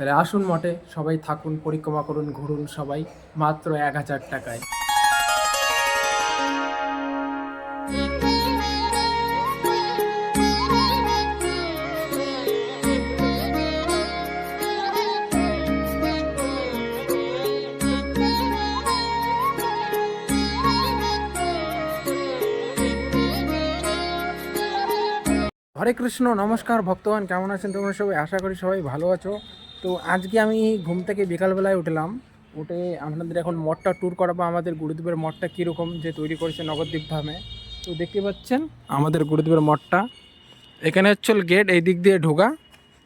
তাহলে আসুন মঠে, সবাই থাকুন, পরিক্রমা করুন, ঘুরুন সবাই, মাত্র এক হাজার টাকায়। হরে কৃষ্ণ, নমস্কার ভক্তগণ, কেমন আছেন তোমরা সবাই? আশা করি সবাই ভালো আছো। তো আজকে আমি ঘুম থেকে বিকালবেলায় উঠলাম। উঠে আপনাদের এখন মঠটা ট্যুর করাবো। আমাদের গুরুদেবের মঠটা কীরকম যে তৈরি করেছে নগরদ্বীপ ধামে। তো দেখতে পাচ্ছেন, আমাদের গুরুদেবের মঠটা। এখানে হচ্ছে গেট, এই দিক দিয়ে ঢোকা।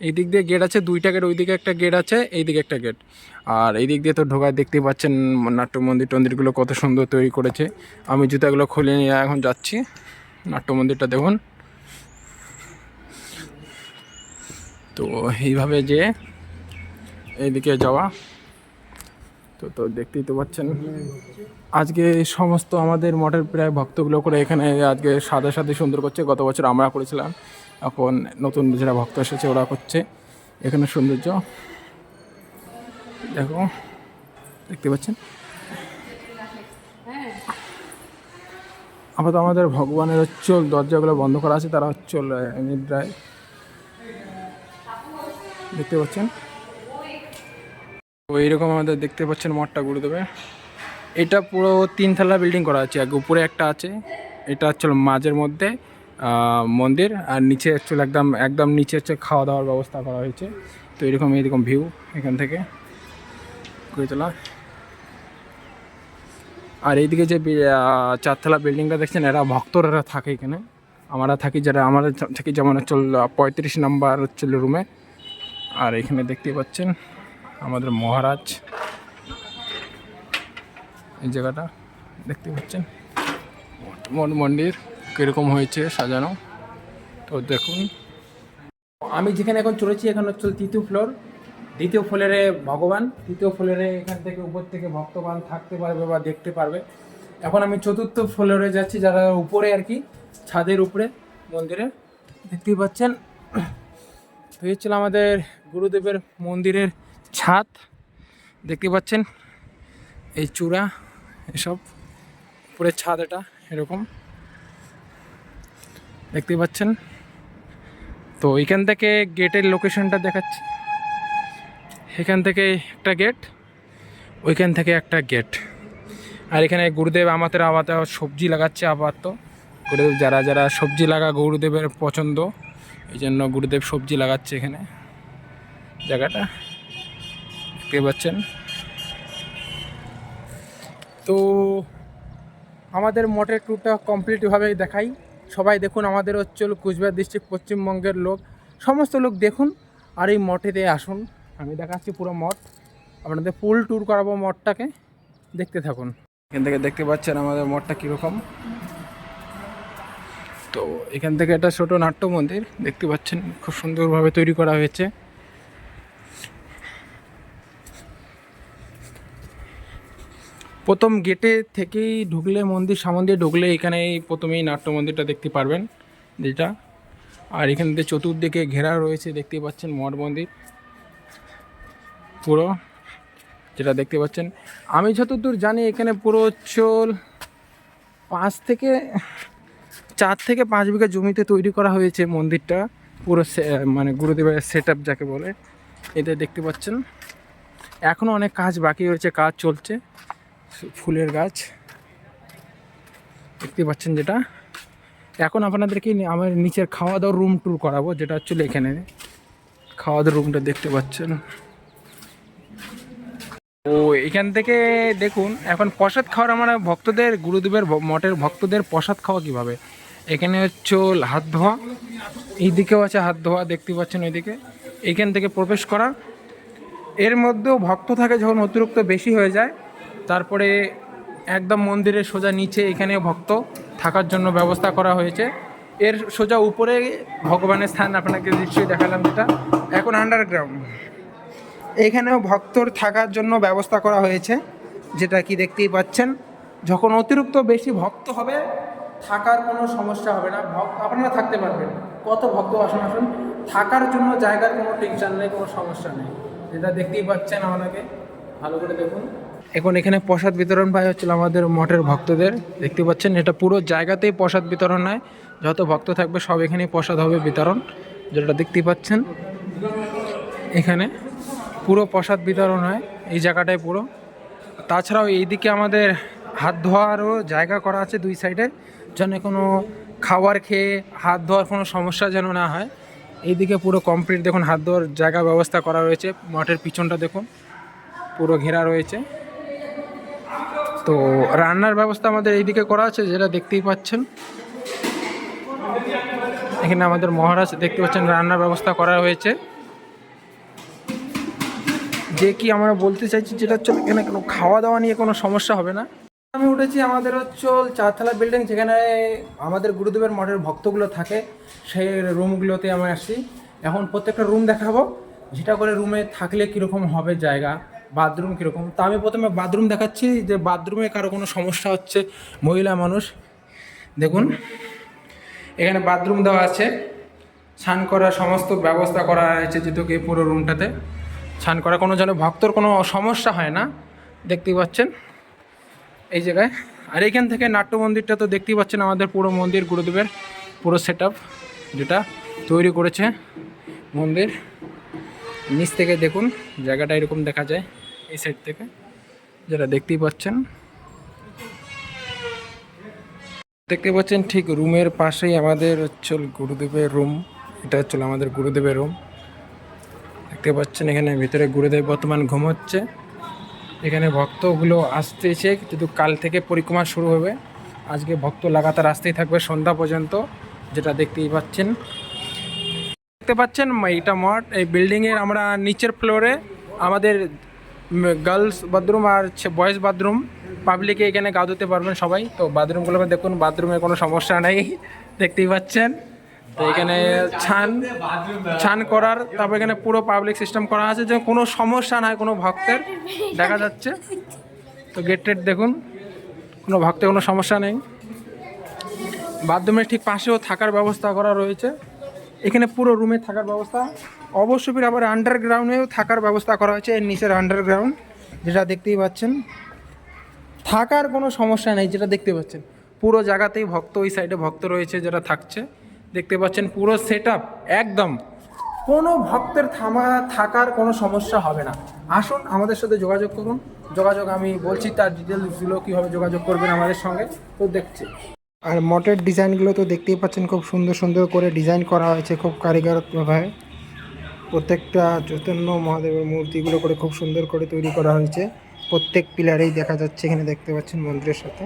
এই দিক দিয়ে গেট আছে, দুইটা গেট, ওইদিকে একটা গেট আছে, এই দিকে একটা গেট। আর এই দিক দিয়ে তো ঢোকায় দেখতে পাচ্ছেন নাট্য মন্দির টন্দিরগুলো কত সুন্দর তৈরি করেছে। আমি জুতাগুলো খুলে নিয়ে এখন যাচ্ছি। নাট্য মন্দিরটা দেখুন। তো এইভাবে যে এইদিকে যাওয়া। তো তো দেখতেই তো পাচ্ছেন। আজকে সমস্ত আমাদের মঠের প্রায় ভক্তগুলো করে এখানে আজকে সাদা সাদে সুন্দর করছে। গত বছর আমরা করেছিলাম। এখন নতুন যারা ভক্ত এসেছে ওরা করছে। এখানে সৌন্দর্য। দেখো, দেখতে পাচ্ছেন? আপাতত আমাদের ভগবানের হচ্চল দরজাগুলো বন্ধ করা আছে। তারা হচ্চল নিদ্রায়। দেখতে পাচ্ছেন? তো এইরকম আমাদের দেখতে পাচ্ছেন মঠটা গুরুদেবের। এটা পুরো তিনতলা বিল্ডিং করা আছে উপরে একটা আছে, এটা হচ্ছে মাঝের মধ্যে মন্দির, আর নিচে অ্যাকচুয়ালি একদম একদম নিচে হচ্ছে খাওয়া দাওয়ার ব্যবস্থা করা হয়েছে। তো এরকম এরকম ভিউ এখান থেকে। তোলা আর এইদিকে যে চারতলা বিল্ডিংটা দেখছেন, এরা ভক্তরা থাকে এখানে। আমরা থাকি যারা আমাদের থাকি যেমন হচ্ছে পঁয়ত্রিশ নাম্বার হচ্ছে রুমে আর এখানে দেখতে পাচ্ছেন আমাদের মহারাজ। এই জায়গাটা দেখতে পাচ্ছেন? মঠ মন্দির কীরকম হয়েছে সাজানো? তো দেখুন। আমি যেখানে এখন চলেছি এখানে হচ্ছে তৃতীয় ফ্লোর। দ্বিতীয় ফ্লোরে ভগবান, তৃতীয় ফ্লোরে এখান থেকে উপর থেকে ভক্তবান থাকতে পারবে বা দেখতে পারবে। এখন আমি চতুর্থ ফ্লোরে যাচ্ছি, যারা উপরে আর কি, ছাদের উপরে, মন্দিরে। দেখতেই পাচ্ছেন, তো এই ছিল আমাদের গুরুদেবের মন্দিরের ছাদ, দেখতে পাচ্ছেন? এই চূড়া, এসব। উপরের ছাদ এটা, এরকম। দেখতে পাচ্ছেন? তো এইখান থেকে গেটের লোকেশনটা দেখাচ্ছি। এখান থেকে একটা গেট, ওইখান থেকে একটা গেট। আর এখানে গুরুদেব আমাদের আপাতত সবজি লাগাচ্ছে আপাতত। গুরুদেব যারা যারা সবজি লাগা গুরুদেবের পছন্দ, এই জন্য গুরুদেব সবজি লাগাচ্ছে এখানে। জায়গাটা দেখতে পাচ্ছেন। তো আমাদের মঠের ট্যুরটা কমপ্লিটভাবে দেখাই। সবাই দেখুন, আমাদের হচ্ছে কুচবিহার ডিস্ট্রিক্ট পশ্চিমবঙ্গের লোক। সমস্ত লোক দেখুন আর এই মঠেতে আসুন। আমি দেখাচ্ছি পুরো মঠ। আপনাদের ফুল ট্যুর করাবো মঠটাকে। দেখতে থাকুন। এখান থেকে দেখতে পাচ্ছেন আমাদের মঠটা কীরকম। তো এখান থেকে একটা ছোটো নাট্য মন্দির দেখতে পাচ্ছেন। খুব সুন্দরভাবে তৈরি করা হয়েছে। প্রথম গেটে থেকেই ঢুকলে, মন্দির সামন দিয়ে ঢুকলে এখানে প্রথমেই নাট্য মন্দিরটা দেখতে পারবেন, যেটা। আর এখান থেকে চতুর্দিকে ঘেরা রয়েছে, দেখতে পাচ্ছেন মঠ মন্দির। পুরো, যেটা দেখতে পাচ্ছেন। আমি যতদূর জানি, এখানে পুরো চল পাঁচ থেকে, চার থেকে পাঁচ বিঘা জমিতে তৈরি করা হয়েছে মন্দিরটা। পুরো মানে গুরুদেবের সেট আপ যাকে বলে, এটা দেখতে পাচ্ছেন। এখনও অনেক কাজ বাকি রয়েছে, কাজ চলছে। ফুলের গাছ। দেখতে পাচ্ছেন যেটা। এখন আপনাদেরকে আমার নিচের খাওয়া দাওয়ার রুম ট্যুর করাবো, যেটা হচ্ছে এখানে। খাওয়া দাওয়ার রুমটা দেখতে পাচ্ছেন। ও এখান থেকে দেখুন, এখন প্রসাদ খাওয়ার আমরা ভক্তদের, গুরুদেবের মঠের ভক্তদের প্রসাদ খাওয়া কীভাবে? এখানে হচ্ছে হাত ধোয়া। এই দিকেও আছে হাত ধোয়া, দেখতে পাচ্ছেন ওইদিকে। এইখান থেকে প্রবেশ করা। এর মধ্যেও ভক্ত থাকে যখন অতিরিক্ত বেশি হয়ে যায় তারপরে একদম মন্দিরের সোজা নিচে এখানে ভক্ত থাকার জন্য ব্যবস্থা করা হয়েছে। এর সোজা উপরে ভগবানের স্থান, আপনাকে নিশ্চয়ই দেখালাম যেটা। এখন আন্ডারগ্রাউন্ড এখানেও ভক্তর থাকার জন্য ব্যবস্থা করা হয়েছে, যেটা কি দেখতেই পাচ্ছেন। যখন অতিরিক্ত বেশি ভক্ত হবে, থাকার কোনো সমস্যা হবে না। ভক্ত, আপনারা থাকতে পারবেন। কত ভক্ত আসুন আসুন। থাকার জন্য জায়গার কোনো টেনশন নেই, কোনো সমস্যা নেই। যেটা দেখতেই পাচ্ছেন আমাদেরকে। ভালো করে দেখুন। এখন এখানে প্রসাদ বিতরণ পাই হচ্ছিল আমাদের মঠের ভক্তদের। দেখতে পাচ্ছেন, এটা পুরো জায়গাতেই প্রসাদ বিতরণ হয়। যত ভক্ত থাকবে সব এখানেই প্রসাদ হবে বিতরণ, যেটা দেখতে পাচ্ছেন। এখানে পুরো প্রসাদ বিতরণ হয়, এই জায়গাটায় পুরো। তাছাড়াও এইদিকে আমাদের হাত ধোয়ারও জায়গা করা আছে দুই সাইডে, যেন কোনো খাবার খেয়ে হাত ধোয়ার কোনো সমস্যা যেন না হয়। এইদিকে পুরো কমপ্লিট দেখুন, হাত ধোয়ার জায়গা ব্যবস্থা করা রয়েছে। মাঠের পিছনটা দেখুন, পুরো ঘেরা রয়েছে। তো রান্নার ব্যবস্থা আমাদের এইদিকে করা আছে, যেটা দেখতেই পাচ্ছেন। এখানে আমাদের মহারাজ দেখতে পাচ্ছেন রান্নার ব্যবস্থা করা হয়েছে। যে কি আমরা বলতে চাইছি, যেটা হচ্ছে এখানে কোনো খাওয়া দাওয়া নিয়ে কোনো সমস্যা হবে না। আমি উঠেছি, আমাদের হচ্ছে চারতলা বিল্ডিং যেখানে আমাদের গুরুদেবের মঠের ভক্তগুলো থাকে, সেই রুমগুলোতে আমি আসি। এখন প্রত্যেকটা রুম দেখাবো, যেটা করে রুমে থাকলে কীরকম হবে জায়গা। বাথরুম কীরকম? তা আমি প্রথমে বাথরুম দেখাচ্ছি যে বাথরুমে কারও কোনো সমস্যা হচ্ছে, মহিলা মানুষ। দেখুন, এখানে বাথরুম দেওয়া আছে। স্নান করার সমস্ত ব্যবস্থা করা হয়েছে যেহেতু এই পুরো রুমটাতে। স্নান করা কোনো যেন ভক্তর কোনো সমস্যা হয় না, দেখতেই পাচ্ছেন। এই জায়গায়। আর এখান থেকে নাট্য মন্দিরটা তো দেখতেই পাচ্ছেন আমাদের পুরো মন্দির, গুরুদেবের পুরো সেট যেটা তৈরি করেছে মন্দির। নিচ থেকে দেখুন, জায়গাটা এরকম দেখা যায়, এই সাইড থেকে, যেটা দেখতেই পাচ্ছেন। দেখতে পাচ্ছেন ঠিক রুমের পাশেই আমাদের হচ্ছে গুরুদেবের রুম এটা হচ্ছে আমাদের গুরুদেবের রুম দেখতে পাচ্ছেন এখানে ভিতরে গুরুদেব বর্তমান ঘুমোচ্ছে এখানে ভক্তগুলো আসতেছে, কিন্তু কাল থেকে পরিক্রমা শুরু হবে। আজকে ভক্ত লাগাতার আসতেই থাকবে সন্ধ্যা পর্যন্ত, যেটা দেখতেই পাচ্ছেন। দেখতে পাচ্ছেন এটা মঠ। এই বিল্ডিংয়ের আমরা নিচের ফ্লোরে আমাদের গার্লস বাথরুম আর বয়েজ বাথরুম পাবলিকে এখানে গা ধুতে পারবেন সবাই। তো বাথরুমগুলো দেখুন বাথরুমে কোনো সমস্যা নেই। দেখতেই পাচ্ছেন। তো এখানে ছান ছান করার, তারপর এখানে পুরো পাবলিক সিস্টেম করা আছে। যে কোনো সমস্যা নাই কোনো ভক্তের, দেখা যাচ্ছে। তো গেট টেট দেখুন, কোনো ভক্তের কোনো সমস্যা নেই। বাথরুমের ঠিক পাশেও থাকার ব্যবস্থা করা রয়েছে। এখানে পুরো রুমে থাকার ব্যবস্থা। অবশ্যই ফির আবার আন্ডারগ্রাউন্ডেও থাকার ব্যবস্থা করা হয়েছে, এর নিচের আন্ডারগ্রাউন্ড যেটা দেখতেই পাচ্ছেন। থাকার কোনো সমস্যা নেই, যেটা দেখতে পাচ্ছেন। পুরো জায়গাতেই ভক্ত, ওই সাইডে ভক্ত রয়েছে যারা থাকছে। দেখতে পাচ্ছেন পুরো সেট একদম। কোনো ভক্তের থামা, থাকার কোনো সমস্যা হবে না। আসুন আমাদের সাথে যোগাযোগ করুন। যোগাযোগ আমি বলছি, তার ডিটেলসগুলো কীভাবে যোগাযোগ করবেন আমাদের সঙ্গে, তো দেখছি। আর মটের ডিজাইনগুলো তো দেখতেই পাচ্ছেন খুব সুন্দর সুন্দর করে ডিজাইন করা হয়েছে, খুব কারিগরভাবে। প্রত্যেকটা চৈতন্য মহাদেবের মূর্তিগুলো করে খুব সুন্দর করে তৈরি করা হয়েছে। প্রত্যেক পিলারেই দেখা যাচ্ছে, এখানে দেখতে পাচ্ছেন মন্দিরের সাথে।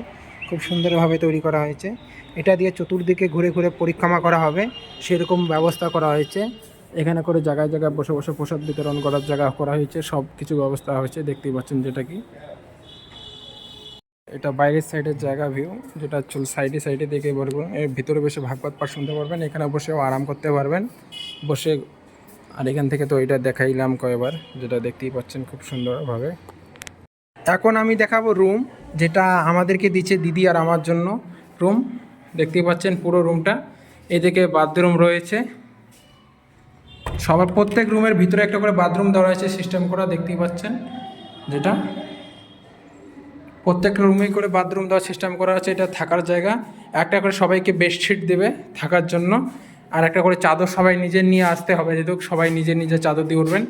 খুব সুন্দরভাবে তৈরি করা হয়েছে। এটা দিয়ে চতুর্দিকে ঘুরে ঘুরে পরিক্রমা করা হবে, সেরকম ব্যবস্থা করা হয়েছে। এখানে করে জায়গায় জায়গায় বসে বসে প্রসাদ বিতরণ করার জায়গা করা হয়েছে সব কিছু ব্যবস্থা হয়েছে, দেখতেই পাচ্ছেন যেটা কি। এটা বাইরের সাইডের জায়গা ভিউ যেটা চুল সাইডে সাইডে দেখে পারবেন এর ভিতরে বসে ভাগবত পাঠ শুনতে পারবেন, এখানে বসেও আরাম করতে পারবেন। বসে, আর এখান থেকে তো এটা দেখাইলাম কয়েকবার যেটা দেখতেই পাচ্ছেন খুব সুন্দরভাবে। এখন আমি দেখাবো রুম যেটা আমাদেরকে দিচ্ছে দিদি আর আমার জন্য রুম দেখতেই পাচ্ছেন পুরো রুমটা এদিকে বাথরুম রয়েছে। সবার প্রত্যেক রুমের ভিতরে একটা করে বাথরুম দেওয়া রয়েছে সিস্টেম করা দেখতেই পাচ্ছেন, যেটা। প্রত্যেকটা রুমেই করে বাথরুম দেওয়ার সিস্টেম করা আছে, এটা থাকার জায়গা। একটা করে সবাইকে বেডশিট দেবে থাকার জন্য, আর একটা করে চাদর সবাই নিজের নিয়ে আসতে হবে, যেহেতু সবাই নিজের নিজের চাদর দিয়ে উঠবেন।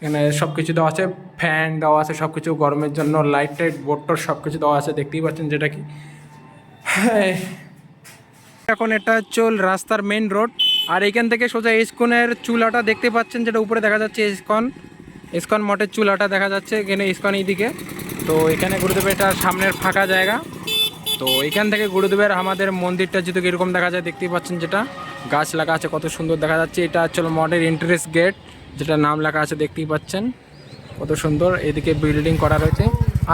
এখানে সব কিছু দেওয়া আছে ফ্যান দেওয়া আছে সব কিছু গরমের জন্য লাইট টাইট বোর্ড টোর সব কিছু দেওয়া আছে, দেখতেই পাচ্ছেন যেটা কি। হ্যাঁ। এখন এটা চল রাস্তার মেন রোড আর এখান থেকে সোজা ইস্কনের চুলাটা দেখতে পাচ্ছেন, যেটা উপরে দেখা যাচ্ছে ইস্কন। ইস্কন মঠের চুলাটা দেখা যাচ্ছে, এখানে ইস্কন এইদিকে। তো এখানে গুরুদেবের এটা সামনের ফাঁকা জায়গা। তো এখান থেকে গুরুদেবের আমাদের মন্দিরটা যেহেতু এরকম দেখা যায়, দেখতেই পাচ্ছেন যেটা। গাছ লাগা আছে, কত সুন্দর দেখা যাচ্ছে। এটা হচ্ছে মঠের এন্ট্রেন্স গেট যেটা নাম লেখা আছে, দেখতেই পাচ্ছেন। কত সুন্দর, এদিকে বিল্ডিং করা রয়েছে।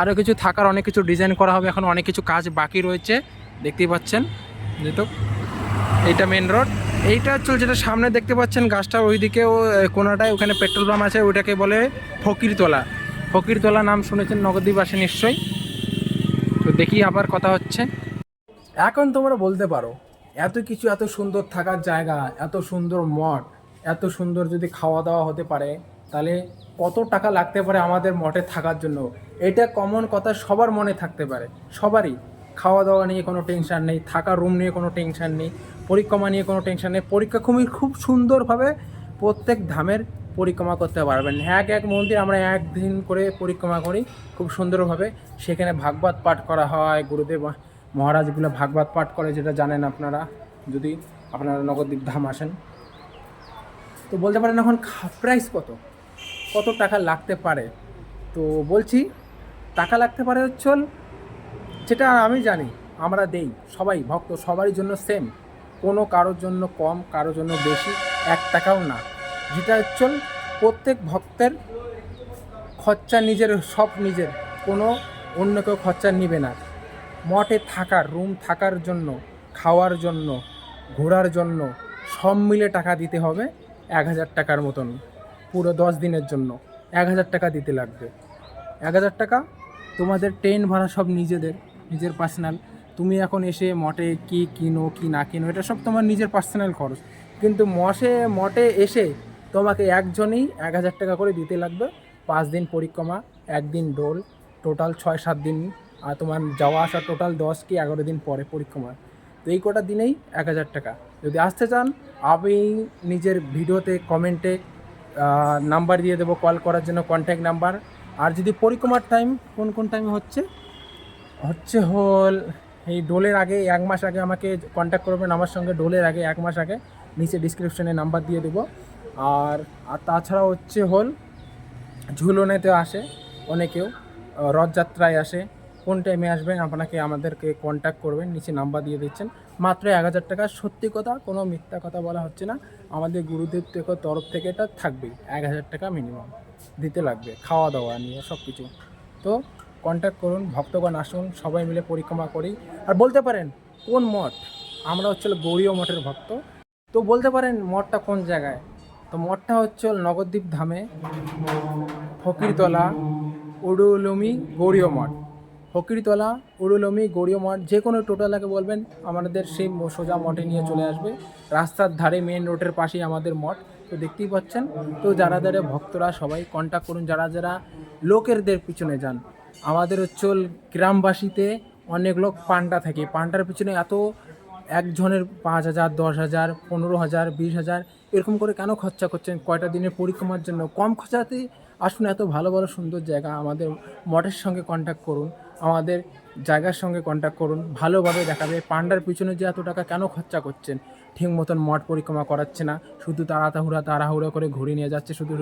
আরও কিছু থাকার, অনেক কিছু ডিজাইন করা হবে। এখন অনেক কিছু কাজ বাকি রয়েছে, দেখতেই পাচ্ছেন। যেহেতু এইটা মেন রোড এইটা হচ্ছে যেটা সামনে দেখতে পাচ্ছেন, গাছটা ওইদিকেও কোনাটায় ওখানে পেট্রোল পাম্প আছে, ওইটাকে বলে ফকিরতলা। ফকিরতলা নাম শুনেছেন নগদীবাসী নিশ্চয়ই। তো দেখি আবার কথা হচ্ছে। এখন তোমরা বলতে পারো, এত কিছু, এত সুন্দর থাকার জায়গা, এত সুন্দর মঠ, এত সুন্দর যদি খাওয়া দাওয়া হতে পারে, তাহলে কত টাকা লাগতে পারে আমাদের মঠে থাকার জন্য? এটা কমন কথা সবার মনে থাকতে পারে, সবারই। খাওয়া দাওয়া নিয়ে কোনো টেনশন নেই থাকার রুম নিয়ে কোনো টেনশন নেই, পরিক্রমা নিয়ে কোনো টেনশন নেই। পরীক্ষা খুবই, খুব সুন্দরভাবে প্রত্যেক ধামের পরিক্রমা করতে পারবেন। এক এক মন্দির আমরা একদিন করে পরিক্রমা করি, খুব সুন্দরভাবে। সেখানে ভাগবত পাঠ করা হয়, গুরুদেব মহারাজগুলো ভাগবত পাঠ করে, যেটা জানেন আপনারা, যদি আপনারা নগরদ্বীপ ধাম আসেন। তো বলতে পারেন এখন প্রাইস কত? কত টাকা লাগতে পারে? তো বলছি, টাকা লাগতে পারে চল যেটা আমি জানি, আমরা দেই, সবাই, ভক্ত, সবারই জন্য সেম কোনো কারোর জন্য কম, কারোর জন্য বেশি, এক টাকাও না। যেটা চল প্রত্যেক ভক্তের খরচা নিজের, সব নিজের। কোনো অন্য কেউ খরচা নিবে না। মঠে থাকার, রুম থাকার জন্য, খাওয়ার জন্য, ঘোরার জন্য, সব মিলে টাকা দিতে হবে এক হাজার টাকার মতন। পুরো দশ দিনের জন্য এক হাজার টাকা দিতে লাগবে। এক হাজার টাকা তোমাদের ট্রেন ভাড়া সব নিজেদের, নিজের পার্সোনাল। তুমি এখন এসে মঠে কি কিনো, কি না কিনো, এটা সব তোমার নিজের পার্সোনাল খরচ। কিন্তু মশে মঠে এসে তোমাকে একজনই এক হাজার টাকা করে দিতে লাগবে। পাঁচ দিন পরিক্রমা একদিন ডোল টোটাল ছয় সাত দিন। আর তোমার যাওয়া আসা টোটাল দশ কি এগারো দিন পরে পরিক্রমা। তো এই কটা দিনেই এক হাজার টাকা। যদি আসতে চান, আমি নিজের ভিডিওতে, কমেন্টে নাম্বার দিয়ে দেবো, কল করার জন্য কন্ট্যাক্ট নাম্বার। আর যদি পরিক্রমার টাইম কোন কোন টাইমে হচ্ছে? হচ্ছে হল, এই ডোলের আগে, এক মাস আগে আমাকে কন্ট্যাক্ট করবেন। আমার সঙ্গে ডোলের আগে, এক মাস আগে। নিচে ডিসক্রিপশনে নাম্বার দিয়ে দেবো। আর তাছাড়া হচ্ছে হল ঝুলনেতে আসে, অনেকেও রথযাত্রায় আসে। কোন টাইমে আসবেন, আপনাকে আমাদেরকে কন্ট্যাক্ট করবেন, নিচে নাম্বার দিয়ে দিচ্ছেন। মাত্র এক হাজার টাকা, সত্যি কথা, কোনো মিথ্যা কথা বলা হচ্ছে না। আমাদের গুরুদেব থেকে তরফ থেকে এটা থাকবেই, এক হাজার টাকা মিনিমাম দিতে লাগবে, খাওয়া দাওয়া নিয়ে সব কিছু তো কন্ট্যাক্ট করুন, ভক্তগণ আসুন, সবাই মিলে পরিক্রমা করি। আর বলতে পারেন, কোন মঠ? আমরা হচ্ছে গৌরীয় মঠের ভক্ত। তো বলতে পারেন, মঠটা কোন জায়গায়? তো মঠটা হচ্ছে নবদ্বীপ ধামে ফকিরতলা, উডুলমি, গৌরীয় মঠ। ফকিরতলা, উডুলমি, গৌরীয় মঠ যে কোনো টোটালাকে বলবেন, আমাদের সেই সোজা মঠে নিয়ে চলে আসবে। রাস্তার ধারে মেন রোডের পাশেই আমাদের মঠ। তো দেখতেই পাচ্ছেন? তো যারা যারা ভক্তরা সবাই কন্ট্যাক্ট করুন। যারা যারা লোকেরদের পিছনে যান, আমাদের হচ্ছে গ্রামবাসীতে অনেক লোক পান্ডা থাকে। পান্ডার পিছনে এত একজনের পাঁচ হাজার, দশ হাজার, পনেরো হাজার, বিশ হাজার এরকম করে কেন খরচা করছেন? কয়টা দিনের পরিক্রমার জন্য? কম খরচাতে আসুন, এত ভালো ভালো, সুন্দর জায়গা আমাদের মঠের সঙ্গে কন্ট্যাক্ট করুন, আমাদের জায়গার সঙ্গে কন্ট্যাক্ট করুন, ভালোভাবে দেখাবে পান্ডার পিছনে যে এত টাকা কেন খরচা করছেন? ঠিক মতন মঠ পরিক্রমা করাচ্ছে না, শুধু তাড়াতাহুড়া তাড়াহুড়ো করে ঘুরে নিয়ে যাচ্ছে, শুধু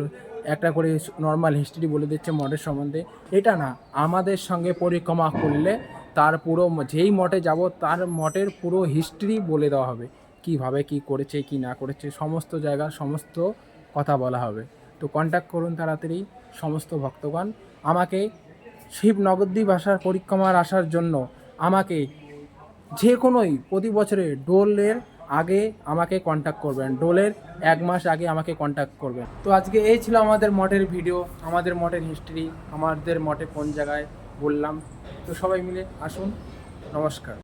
একটা করে নর্মাল হিস্ট্রি বলে দিচ্ছে মঠের সম্বন্ধে। এটা না, আমাদের সঙ্গে পরিক্রমা করলে তার পুরো, যেই মঠে যাব, তার মঠের পুরো হিস্ট্রি বলে দেওয়া হবে। কীভাবে, কি করেছে, কি না করেছে, সমস্ত জায়গা, সমস্ত কথা বলা হবে। তো কন্ট্যাক্ট করুন তাড়াতাড়ি সমস্ত ভক্তগণ। আমাকে শিব নগদ্বীপ আসার পরিক্রমার আসার জন্য আমাকে যে কোনোই প্রতি বছরে ডোলের আগে আমাকে কন্ট্যাক্ট করবেন। ডোলের এক মাস আগে আমাকে কন্ট্যাক্ট করবেন। তো আজকে এই ছিল আমাদের মঠের ভিডিও আমাদের মঠের হিস্ট্রি আমাদের মঠে কোন জায়গায় বললাম। তো সবাই মিলে আসুন, নমস্কার।